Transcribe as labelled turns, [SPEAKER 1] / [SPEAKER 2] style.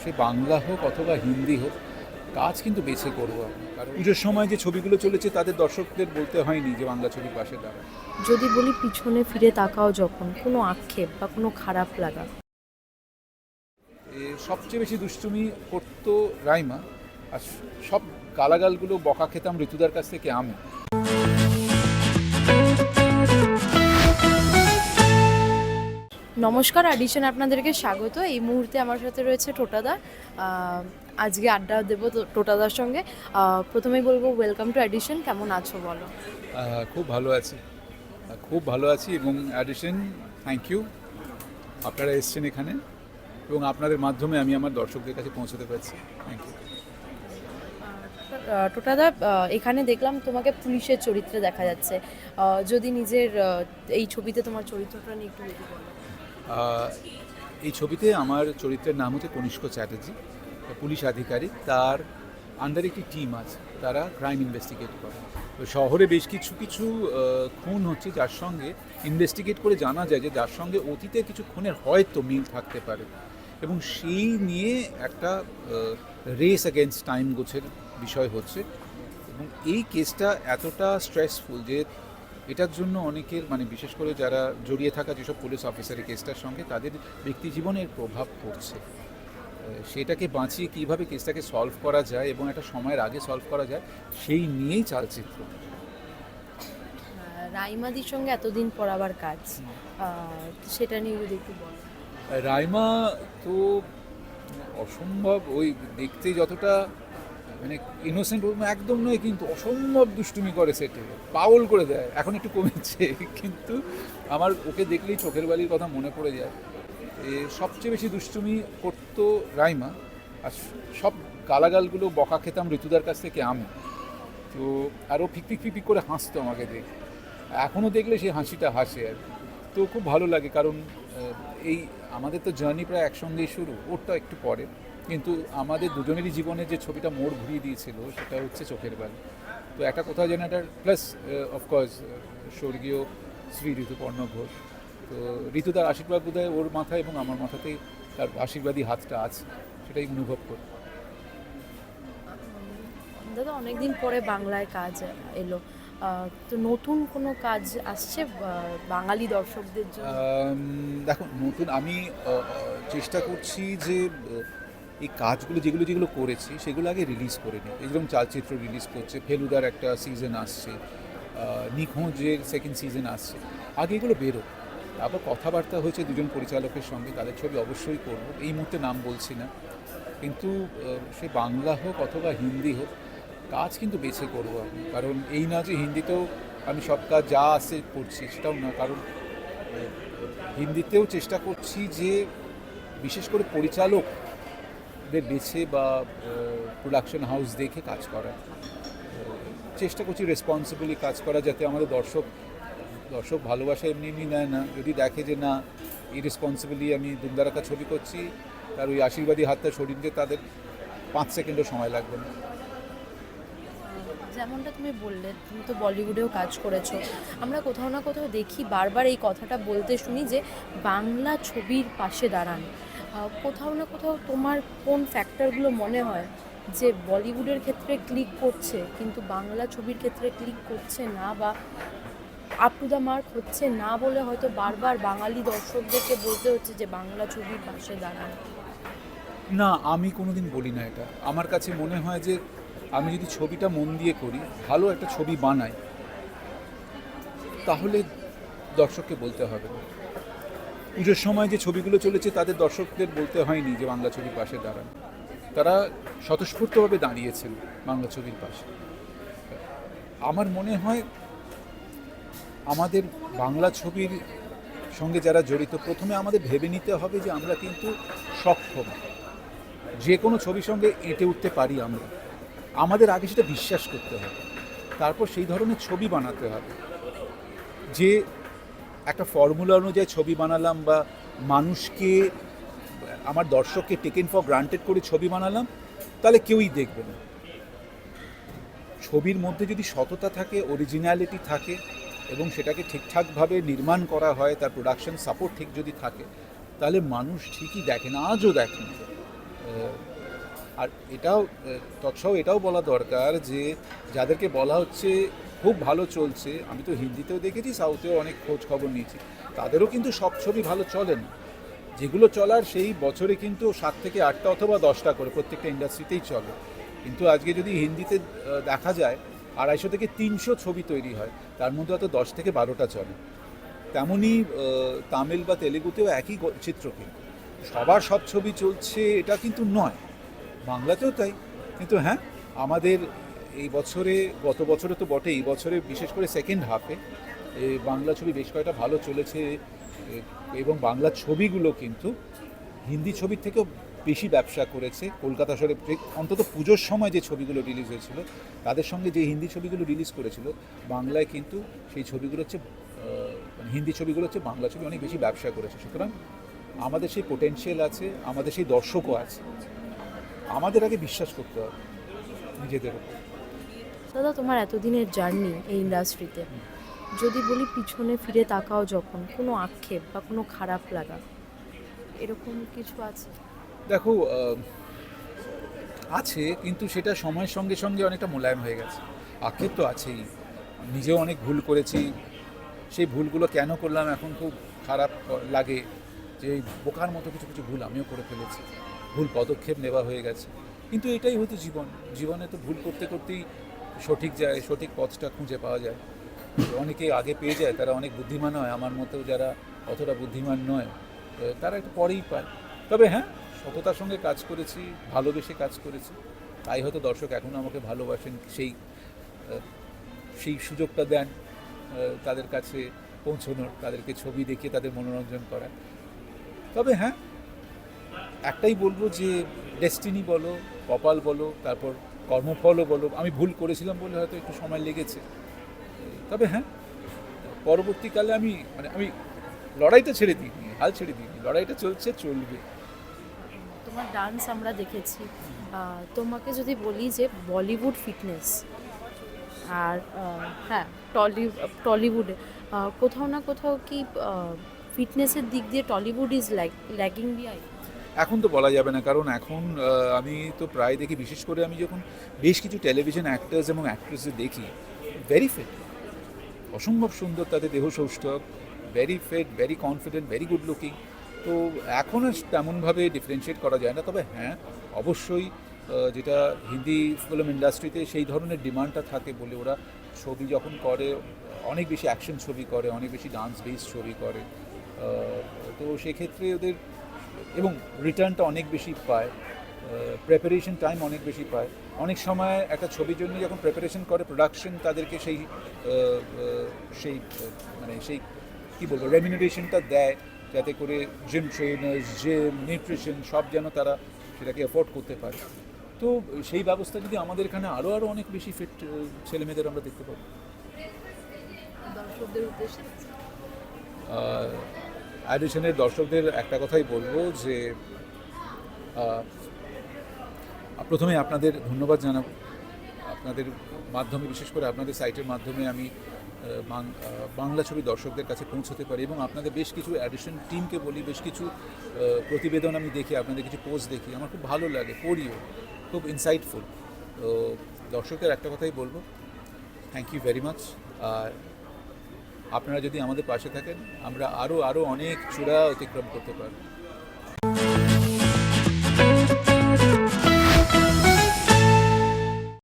[SPEAKER 1] সে বাংলা হোক অথবা হিন্দি হোক কাজ কিন্তু বেছে করব কারণ পুজোর সময় যে ছবিগুলো চলেছে তাদের দর্শকদের বলতে হয়নি যে বাংলা ছবির পাশে দাঁড়ায়
[SPEAKER 2] যদি বলি পিছনে ফিরে তাকাও যখন কোনো আক্ষেপ বা কোনো খারাপ লাগা।
[SPEAKER 1] সবচেয়ে বেশি দুষ্টুমি করতো রাইমা আর সব গালাগালগুলো বকা খেতাম ঋতুদার কাছ থেকে আমি।
[SPEAKER 2] নমস্কার অডিশন আপনাদেরকে স্বাগত। এই মুহূর্তে আমার সাথে রয়েছে টোটাদা। আজকে আড্ডা দেবো তো- টোটাদার সঙ্গে। প্রথমেই বলব ওয়েলকাম টু অডিশন কেমন আছো বলো?
[SPEAKER 1] খুব ভালো আছি। খুব ভালো আছি এবং অ্যাডিশন থ্যাংক ইউ আপনারা এসছেন এখানে এবং আপনাদের মাধ্যমে আমি আমার দর্শকদের কাছে পৌঁছতে পারছি। থ্যাংক ইউ
[SPEAKER 2] টোটাদা এখানে দেখলাম তোমাকে পুলিশের চরিত্রে দেখা যাচ্ছে। যদি নিজের এই ছবিতে তোমার চরিত্রটা নিয়ে একটু বলো।
[SPEAKER 1] এই ছবিতে আমার চরিত্রের নাম হচ্ছে কনিষ্ক চ্যাটার্জি, পুলিশ আধিকারিক। তার আন্ডার একটি টিম আছে, তারা ক্রাইম ইনভেস্টিগেট করে। তো শহরে বেশ কিছু কিছু খুন হচ্ছে, যার সঙ্গে ইনভেস্টিগেট করে জানা যায় যে যার সঙ্গে অতীতে কিছু খুনের হয়তো মিল থাকতে পারে। এবং সেই নিয়ে একটা রেস অ্যাগেনস্ট টাইম গোছের বিষয় হচ্ছে। এবং এই কেসটা এতটা স্ট্রেসফুল যে এটার জন্য অনেকের মানে বিশেষ করে যারা জড়িয়ে থাকা যেসব পুলিশ অফিসারের কেসটার সঙ্গে তাদের ব্যক্তি জীবনের প্রভাব পড়ছে। সেটাকে বাঁচিয়ে কীভাবে কেসটাকে সলভ করা যায় এবং একটা সময়ের আগে সলভ করা যায় সেই নিয়েই চালচিত্র।
[SPEAKER 2] রাইমাদির সঙ্গে এতদিন পর আবার কাজ। সেটা নিয়ে যদি একটু বলো
[SPEAKER 1] রাইমা তো অসম্ভব ওই দেখতে যতটা মানে ইনোসেন্ট একদম নয়, কিন্তু অসম্ভব দুষ্টুমি করে সেটে পাগল করে দেয়। এখন একটু কমেছে, কিন্তু আমার ওকে দেখলেই চোখের বালির কথা মনে পড়ে যায়। এ সবচেয়ে বেশি দুষ্টুমি করতো রাইমা, আর সব গালাগালগুলো বকা খেতাম ঋতুদার কাছ থেকে আমি। তো আরও ফিকফিক ফিকফিক করে হাসতো আমাকে দেখে। এখনও দেখলে সেই হাসিটা হাসে আর তো খুব ভালো লাগে, কারণ এই আমাদের তো জার্নি প্রায় একসঙ্গেই শুরু, ওরটা একটু পরে। কিন্তু আমাদের দুজনেরই জীবনে যে ছবিটা মোড় ঘুরিয়ে দিয়েছিল সেটা হচ্ছে চোখের বালি। তো একটা কোথাও যেন একটা প্লাস অফকোর্স স্বর্গীয় শ্রী ঋতুপর্ণ ঘোষ। তো ঋতুদার আশীর্বাদ বোধহয় ওর মাথায় এবং আমার মাথাতেই তার আশীর্বাদী হাতটা আছে সেটাই অনুভব করি।
[SPEAKER 2] দাদা অনেকদিন পরে বাংলায় কাজ এলো। তো নতুন কোনো কাজ আসছে বাঙালি দর্শকদের জন্য?
[SPEAKER 1] দেখো নতুন আমি চেষ্টা করছি যে এই কাজগুলো যেগুলো যেগুলো করেছি, সেগুলো আগে রিলিজ করে নিই। যেরকম চালচিত্র রিলিজ করছে, ফেলুদার একটা সিজন আসছে নিখোঁজের সেকেন্ড সিজন আসছে, আগে এগুলো বেরো তারপর কথাবার্তা হয়েছে দুজন পরিচালকের সঙ্গে, তাদের ছবি অবশ্যই করব। এই মুহূর্তে নাম বলছি না। কিন্তু সে বাংলা হোক অথবা হিন্দি হোক, কাজ কিন্তু বেছে করব আমি। কারণ এই না যে হিন্দিতেও আমি সব কাজ যা আসে করছি, সেটাও না। কারণ হিন্দিতেও চেষ্টা করছি যে বিশেষ করে পরিচালকদের বেছে বা প্রোডাকশন হাউস দেখে কাজ করা চেষ্টা করছি রেসপন্সিবলি কাজ করা যাতে আমাদের দর্শক দর্শক ভালোবাসা এমনি এমনি নেয় না। যদি দেখে যে না ইরেসপন্সিবলি আমি দুমদারাকা ছবি করছি, তার ওই আশীর্বাদী হাতটা সরিয়ে দিতে তাদের পাঁচ সেকেন্ডও সময় লাগবে না।
[SPEAKER 2] যেমনটা তুমি বললে, তুমি তো বলিউডেও কাজ করেছ। আমরা কোথাও না কোথাও দেখি বারবার এই কথাটা বলতে শুনি যে, বাংলা ছবির পাশে দাঁড়ান। কোথাও না কোথাও তোমার কোন ফ্যাক্টরগুলো মনে হয় যে বলিউডের ক্ষেত্রে ক্লিক করছে, কিন্তু বাংলা ছবির ক্ষেত্রে ক্লিক করছে না বা আপ টু দ্য মার্ক হচ্ছে না বলে হয়তো বারবার বাঙালি দর্শকদেরকে বলতে হচ্ছে যে বাংলা ছবির পাশে দাঁড়ান?
[SPEAKER 1] না, আমি কোনোদিন বলি না এটা। আমার কাছে মনে হয় যে আমি যদি ছবিটা মন দিয়ে করি, ভালো একটা ছবি বানাই, তাহলে দর্শককে বলতে হবে না। পুজোর সময় যে ছবিগুলো চলেছে, তাদের দর্শকদের বলতে হয়নি যে বাংলা ছবির পাশে দাঁড়ান। তারা স্বতঃস্ফূর্তভাবে দাঁড়িয়েছেন বাংলা ছবির পাশে। আমার মনে হয় আমাদের বাংলা ছবির সঙ্গে যারা জড়িত, প্রথমে আমাদের ভেবে নিতে হবে যে আমরা কিন্তু সক্ষম। যে কোনো ছবির সঙ্গে এঁটে উঠতে পারি আমরা। আমাদের আগে সেটা বিশ্বাস করতে হবে। তারপর সেই ধরনের ছবি বানাতে হবে। যে একটা ফর্মুলা অনুযায়ী ছবি বানালাম বা মানুষকে আমার দর্শককে টেকেন ফর গ্রান্টেড করে ছবি বানালাম তাহলে কেউই দেখবে না। ছবির মধ্যে যদি সততা থাকে অরিজিনালিটি থাকে এবং সেটাকে ঠিকঠাকভাবে নির্মাণ করা হয় তার প্রোডাকশন সাপোর্ট ঠিক যদি থাকে তাহলে মানুষ ঠিকই দেখে না আজও দেখে না। আর এটাও আহ, তৎসহ এটাও বলা দরকার যে যাদেরকে বলা হচ্ছে খুব ভালো চলছে। আমি তো হিন্দিতেও দেখেছি, সাউথেও অনেক খোঁজ খবর নিয়েছি। তাদেরও কিন্তু সব ছবি ভালো চলে না। যেগুলো চলার সেই বছরে কিন্তু সাত থেকে আটটা অথবা দশটা করে প্রত্যেকটা ইন্ডাস্ট্রিতেই চলে। কিন্তু আজকে যদি হিন্দিতে দেখা যায়, আড়াইশো থেকে তিনশো ছবি তৈরি হয়, তার মধ্যে হয়তো দশ থেকে বারোটা চলে। তেমনই তামিল বা তেলেগুতেও একই চিত্র কিন্তু। সবার সব ছবি চলছে, এটা কিন্তু নয়। বাংলাতেও তাই। কিন্তু হ্যাঁ আমাদের এই বছরে, গত বছরে তো বটে এই বছরে বিশেষ করে সেকেন্ড হাফে বাংলা ছবি বেশ কয়েকটা ভালো চলেছে এবং বাংলা ছবিগুলো কিন্তু হিন্দি ছবির থেকেও বেশি ব্যবসা করেছে। কলকাতা শহরে অন্তত পুজোর সময় যে ছবিগুলো রিলিজ হয়েছিল, তাদের সঙ্গে যে হিন্দি ছবিগুলো রিলিজ করেছিল, বাংলায় কিন্তু সেই ছবিগুলো হচ্ছে মানে হিন্দি ছবিগুলো হচ্ছে বাংলা ছবি অনেক বেশি ব্যবসা করেছে। সুতরাং আমাদের সেই পোটেনশিয়াল আছে, আমাদের সেই দর্শকও আছে। আমাদের আগে বিশ্বাস করতে হবে নিজেদের উপর।
[SPEAKER 2] দাদা, তোমার এতদিনের জার্নি এই ইন্ডাস্ট্রিতে যদি বলি পিছনে ফিরে তাকাও যখন, কোনো আক্ষেপ বা কোনো খারাপ লাগা, এরকম কিছু আছে?
[SPEAKER 1] দেখো আছে, কিন্তু সেটা সময়ের সঙ্গে সঙ্গে অনেকটা মোলায়েম হয়ে গেছে। আক্ষেপ তো আছেই। নিজেও অনেক ভুল করেছি। সেই ভুলগুলো কেন করলাম এখন খুব খারাপ লাগে। যে বোকার মতো কিছু কিছু ভুল আমিও করে ফেলেছি। ভুল পদক্ষেপ নেওয়া হয়ে গেছে। কিন্তু এটাই হয়তো জীবন। জীবনে তো ভুল করতে করতেই সঠিক যায়, সঠিক পথটা খুঁজে পাওয়া যায়। অনেকে আগে পেয়ে যায়, তারা অনেক বুদ্ধিমান হয়। আমার মতো যারা অতটা বুদ্ধিমান নয় তারা একটু পরেই পায়। তবে হ্যাঁ সততার সঙ্গে কাজ করেছি, ভালোবেসে কাজ করেছি। তাই হয়তো দর্শক এখনও আমাকে ভালোবাসেন, সেই সেই সুযোগটা দেন তাদের কাছে পৌঁছানোর, তাদেরকে ছবি দেখিয়ে তাদের মনোরঞ্জন করা তবে হ্যাঁ একটাই বলব যে ডেস্টিনি বলো, কপাল বলো, তারপর কর্মফলও বলো আমি ভুল করেছিলাম বলে হয়তো একটু সময় লেগেছে। তবে হ্যাঁ পরবর্তীকালে আমি মানে আমি লড়াইটা ছেড়ে দিইনি, হাল ছেড়ে দিইনি, লড়াইটা চলছে, চলবে।
[SPEAKER 2] তোমার ডান্স আমরা দেখেছি। তোমাকে যদি বলি যে বলিউড ফিটনেস, আর হ্যাঁ টলি, টলিউডে কোথাও না কোথাও কি ফিটনেসের দিক দিয়ে টলিউড ইজ লাইক ল্যাগিং বিআই
[SPEAKER 1] এখন তো বলা যাবে না, কারণ এখন আমি তো প্রায় দেখি, বিশেষ করে আমি যখন বেশ কিছু টেলিভিশন অ্যাক্টার্স এবং অ্যাক্ট্রেসদের দেখি ভেরি ফিট অসম্ভব সুন্দর তাদের দেহ সৌষ্ঠব very fit very confident very good looking তো এখন আর তেমনভাবে ডিফারেন্সিয়েট করা যায় না, তবে হ্যাঁ অবশ্যই যেটা হিন্দি ফিল্ম ইন্ডাস্ট্রিতে সেই ধরনের ডিমান্ডটা থাকে বলে ওরা ছবি যখন করে, অনেক বেশি অ্যাকশন ছবি করে, অনেক বেশি ডান্স বেস ছবি করে তো সেক্ষেত্রে ওদের এবং রিটার্নটা অনেক বেশি পায় প্রেপারেশন টাইম অনেক বেশি পায়। অনেক সময় একটা ছবির জন্য যখন প্রেপারেশন করে প্রোডাকশন তাদেরকে সেই সেই মানে সেই কী বলব রেমিনারেশনটা দেয় যাতে করে জিম ট্রেনার্স জিম নিউট্রিশন সব যেন তারা সেটাকে অ্যাফোর্ড করতে পারে। তো সেই ব্যবস্থা যদি আমাদের এখানে আরও আরও অনেক বেশি ফিট ছেলেমেয়েদের আমরা দেখতে পাবো।
[SPEAKER 2] দর্শকদের উদ্দেশ্যে?
[SPEAKER 1] অ্যাডিশনের দর্শকদের একটা কথাই বলব যে প্রথমে আপনাদের ধন্যবাদ জানাব। আপনাদের মাধ্যমে, বিশেষ করে আপনাদের সাইটের মাধ্যমে আমি বাংলা ছবি দর্শকদের কাছে পৌঁছতে পারি এবং আপনাদের বেশ কিছু অ্যাডিশন টিমকে বলি, বেশ কিছু প্রতিবেদন আমি দেখি, আপনাদের কিছু পোস্ট দেখি, আমার খুব ভালো লাগে, পড়িও, খুব ইনসাইটফুল তো দর্শকদের একটা কথাই বলব থ্যাংক ইউ ভেরি মাচ আর আপনারা যদি আমাদের পাশে থাকেন আমরা আরও আরও অনেক চূড়া অতিক্রম করতে পারব।